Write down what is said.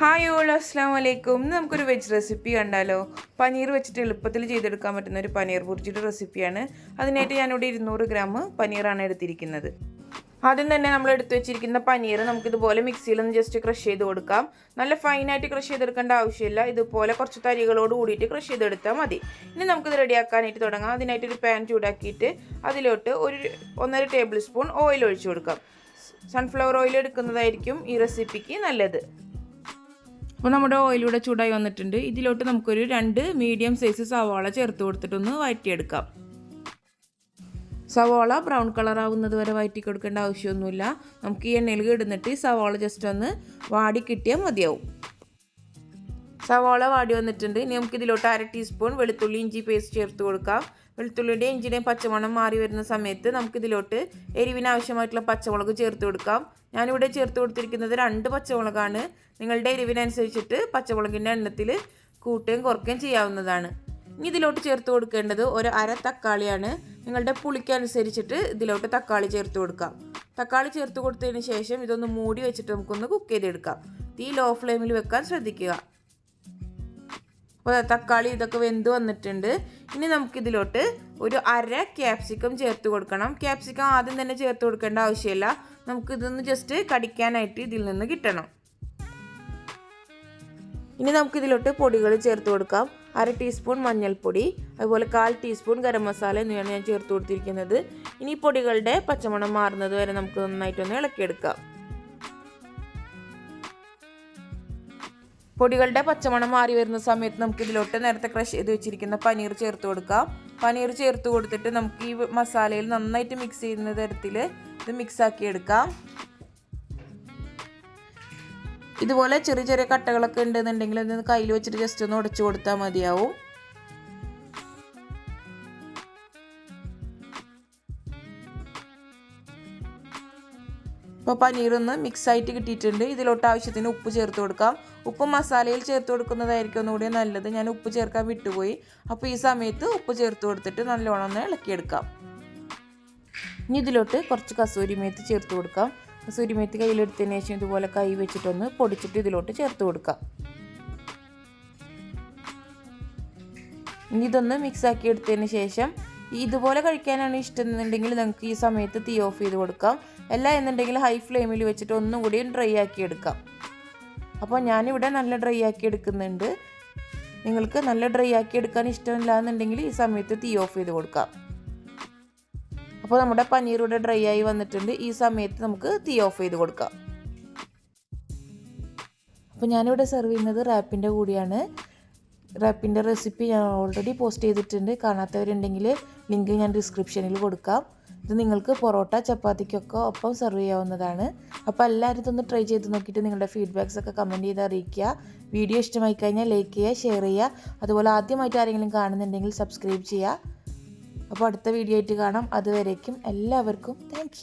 Hi all അസ്സാം വലൈക്കും ഇന്ന് നമുക്കൊരു വെജ് റെസിപ്പി കണ്ടാലോ? പനീർ വെച്ചിട്ട് എളുപ്പത്തിൽ ചെയ്തെടുക്കാൻ പറ്റുന്ന ഒരു പനീർ ബുർജിയുടെ റെസിപ്പിയാണ് അതിനായിട്ട് ഞാനിവിടെ ഇരുന്നൂറ് ഗ്രാം പനീറാണ് എടുത്തിരിക്കുന്നത്. ആദ്യം തന്നെ നമ്മൾ എടുത്തു വെച്ചിരിക്കുന്ന പനീർ നമുക്കിതുപോലെ മിക്സിയിൽ നിന്ന് ജസ്റ്റ് ക്രഷ് ചെയ്ത് കൊടുക്കാം. നല്ല ഫൈനായിട്ട് ക്രഷ് ചെയ്തെടുക്കേണ്ട ആവശ്യമില്ല. ഇതുപോലെ കുറച്ച് തരികളോട് കൂടിയിട്ട് ക്രഷ് ചെയ്തെടുത്താൽ മതി. ഇനി നമുക്കിത് റെഡിയാക്കാനായിട്ട് തുടങ്ങാം. അതിനായിട്ട് ഒരു പാൻ ചൂടാക്കിയിട്ട് അതിലോട്ട് ഒരു ഒന്നര ടേബിൾ സ്പൂൺ ഓയിൽ ഒഴിച്ചു കൊടുക്കാം. സൺഫ്ലവർ ഓയിൽ എടുക്കുന്നതായിരിക്കും ഈ റെസിപ്പിക്ക് നല്ലത്. അപ്പോൾ നമ്മുടെ ഓയിലൂടെ ചൂടായി വന്നിട്ടുണ്ട്. ഇതിലോട്ട് നമുക്കൊരു രണ്ട് മീഡിയം സൈസ് സവാള ചേർത്ത് കൊടുത്തിട്ടൊന്ന് വഴറ്റിയെടുക്കാം. സവാള ബ്രൗൺ കളർ ആവുന്നത് വരെ വഴറ്റി കൊടുക്കേണ്ട ആവശ്യമൊന്നുമില്ല. നമുക്ക് ഈ എണ്ണയിൽ ഇടുന്നിട്ട് സവാള ജസ്റ്റ് ഒന്ന് വാടി കിട്ടിയാൽ മതിയാവും. സവാള വാടി വന്നിട്ടുണ്ട്. ഇനി നമുക്ക് ഇതിലോട്ട് അര ടീസ്പൂൺ വെളുത്തുള്ളി ഇഞ്ചി പേസ്റ്റ് ചേർത്ത് കൊടുക്കാം. വെളുത്തുള്ളിയുടെ ഇഞ്ചിയുടെയും പച്ചമണം മാറി വരുന്ന സമയത്ത് നമുക്കിതിലോട്ട് എരിവിന് ആവശ്യമായിട്ടുള്ള പച്ചമുളക് ചേർത്ത് കൊടുക്കാം. ഞാനിവിടെ ചേർത്ത് കൊടുത്തിരിക്കുന്നത് രണ്ട് പച്ചമുളകാണ്. നിങ്ങളുടെ എരിവിനനുസരിച്ചിട്ട് പച്ചമുളകിന്റെ എണ്ണത്തിൽ കൂട്ടുകയും കുറയ്ക്കുകയും ചെയ്യാവുന്നതാണ്. ഇനി ഇതിലോട്ട് ചേർത്ത് കൊടുക്കേണ്ടത് ഒരു അര തക്കാളിയാണ്. നിങ്ങളുടെ പുളിക്കനുസരിച്ചിട്ട് ഇതിലോട്ട് തക്കാളി ചേർത്ത് കൊടുക്കാം. തക്കാളി ചേർത്ത് കൊടുത്തതിന് ശേഷം ഇതൊന്ന് മൂടി വെച്ചിട്ട് നമുക്കൊന്ന് കുക്ക് ചെയ്തെടുക്കാം. തീ ലോ ഫ്ലെയിമിൽ വെക്കാൻ ശ്രദ്ധിക്കുക. അപ്പോൾ തക്കാളി ഇതൊക്കെ വെന്ത് വന്നിട്ടുണ്ട്. ഇനി നമുക്കിതിലോട്ട് ഒരു അര ക്യാപ്സിക്കം ചേർത്ത് കൊടുക്കണം. ക്യാപ്സിക്കം ആദ്യം തന്നെ ചേർത്ത് കൊടുക്കേണ്ട ആവശ്യമില്ല. നമുക്കിതൊന്ന് ജസ്റ്റ് കടിക്കാനായിട്ട് ഇതിൽ നിന്ന് കിട്ടണം. ഇനി നമുക്കിതിലോട്ട് പൊടികൾ ചേർത്ത് കൊടുക്കാം. അര ടീസ്പൂൺ മഞ്ഞൾപ്പൊടി അതുപോലെ കാൽ ടീസ്പൂൺ ഗരം മസാല എന്നിവയാണ് ഞാൻ ചേർത്ത് കൊടുത്തിരിക്കുന്നത്. ഇനി പൊടികളുടെ പച്ചമണം മാറുന്നത് വരെ നമുക്ക് നന്നായിട്ടൊന്ന് ഇളക്കിയെടുക്കാം. പൊടികളുടെ പച്ചമണം മാറി വരുന്ന സമയത്ത് നമുക്ക് ഇതിലോട്ട് നേരത്തെ ക്രഷ് ചെയ്ത് വെച്ചിരിക്കുന്ന പനീർ ചേർത്ത് കൊടുക്കാം. പനീർ ചേർത്ത് കൊടുത്തിട്ട് നമുക്ക് ഈ മസാലയിൽ നന്നായിട്ട് മിക്സ് ചെയ്യുന്ന തരത്തിൽ ഇത് മിക്സാക്കി എടുക്കാം. ഇതുപോലെ ചെറിയ ചെറിയ കട്ടകളൊക്കെ ഉണ്ടെന്നുണ്ടെങ്കിൽ ഒന്ന് കയ്യിൽ വെച്ചിട്ട് ജസ്റ്റ് ഒന്ന് ഉടച്ചു കൊടുത്താൽ മതിയാവും. ഇപ്പോൾ പനീറൊന്ന് ഒന്ന് മിക്സ് ആയിട്ട് കിട്ടിയിട്ടുണ്ട്. ഇതിലോട്ട് ആവശ്യത്തിന് ഉപ്പ് ചേർത്ത് കൊടുക്കാം. ഉപ്പ് മസാലയിൽ ചേർത്ത് കൊടുക്കുന്നതായിരിക്കും ഒന്നുകൂടി നല്ലത്. ഞാൻ ഉപ്പ് ചേർക്കാൻ വിട്ടുപോയി. അപ്പോൾ ഈ സമയത്ത് ഉപ്പ് ചേർത്ത് കൊടുത്തിട്ട് നല്ലോണം ഒന്ന് ഇളക്കിയെടുക്കാം. ഇനി ഇതിലോട്ട് കുറച്ച് കസൂരി മേത്ത് ചേർത്ത് കൊടുക്കാം. കസൂരി മേത്ത് കയ്യിലെടുത്തതിന് ശേഷം ഇതുപോലെ കൈ വെച്ചിട്ടൊന്ന് പൊടിച്ചിട്ട് ഇതിലോട്ട് ചേർത്ത് കൊടുക്കാം. ഇനി ഇതൊന്ന് മിക്സ് ആക്കി എടുത്തതിന് ശേഷം ഇതുപോലെ കഴിക്കാനാണ് ഇഷ്ടം എന്നുണ്ടെങ്കിൽ നിങ്ങൾക്ക് ഈ സമയത്ത് തീ ഓഫ് ചെയ്ത് കൊടുക്കാം. അല്ല എന്നുണ്ടെങ്കിൽ ഹൈ ഫ്ലെയിമിൽ വെച്ചിട്ട് ഒന്നും കൂടി ഡ്രൈ ആക്കി എടുക്കാം. അപ്പോൾ ഞാനിവിടെ നല്ല ഡ്രൈ ആക്കി എടുക്കുന്നുണ്ട്. നിങ്ങൾക്ക് നല്ല ഡ്രൈ ആക്കി എടുക്കാൻ ഇഷ്ടമില്ല എന്നുണ്ടെങ്കിൽ ഈ സമയത്ത് തീ ഓഫ് ചെയ്ത് കൊടുക്കാം. അപ്പോൾ നമ്മുടെ പനീർ ഇവിടെ ഡ്രൈ ആയി വന്നിട്ടുണ്ട്. ഈ സമയത്ത് നമുക്ക് തീ ഓഫ് ചെയ്ത് കൊടുക്കാം. അപ്പോൾ ഞാനിവിടെ സെർവ് ചെയ്യുന്നത് റാപ്പിന്റെ കൂടിയാണ്. റാപ്പിന്റെ റെസിപ്പി ഞാൻ ഓൾറെഡി പോസ്റ്റ് ചെയ്തിട്ടുണ്ട്. കാണാത്തവരുണ്ടെങ്കിൽ ലിങ്ക് ഞാൻ ഡിസ്ക്രിപ്ഷനിൽ കൊടുക്കാം. ഇത് നിങ്ങൾക്ക് പൊറോട്ട ചപ്പാത്തിക്കൊക്കെ ഒപ്പം സെർവ് ചെയ്യാവുന്നതാണ്. അപ്പോൾ എല്ലാവരും ഇതൊന്ന് ട്രൈ ചെയ്ത് നോക്കിയിട്ട് നിങ്ങളുടെ ഫീഡ്ബാക്സ് ഒക്കെ കമന്റ് ചെയ്ത് അറിയിക്കുക. വീഡിയോ ഇഷ്ടമായി കഴിഞ്ഞാൽ ലൈക്ക് ചെയ്യുക ഷെയർ ചെയ്യുക. അതുപോലെ ആദ്യമായിട്ട് ആരെങ്കിലും കാണുന്നുണ്ടെങ്കിൽ സബ്സ്ക്രൈബ് ചെയ്യുക. അപ്പോൾ അടുത്ത വീഡിയോ ആയിട്ട് കാണാം. അതുവരേക്കും എല്ലാവർക്കും താങ്ക്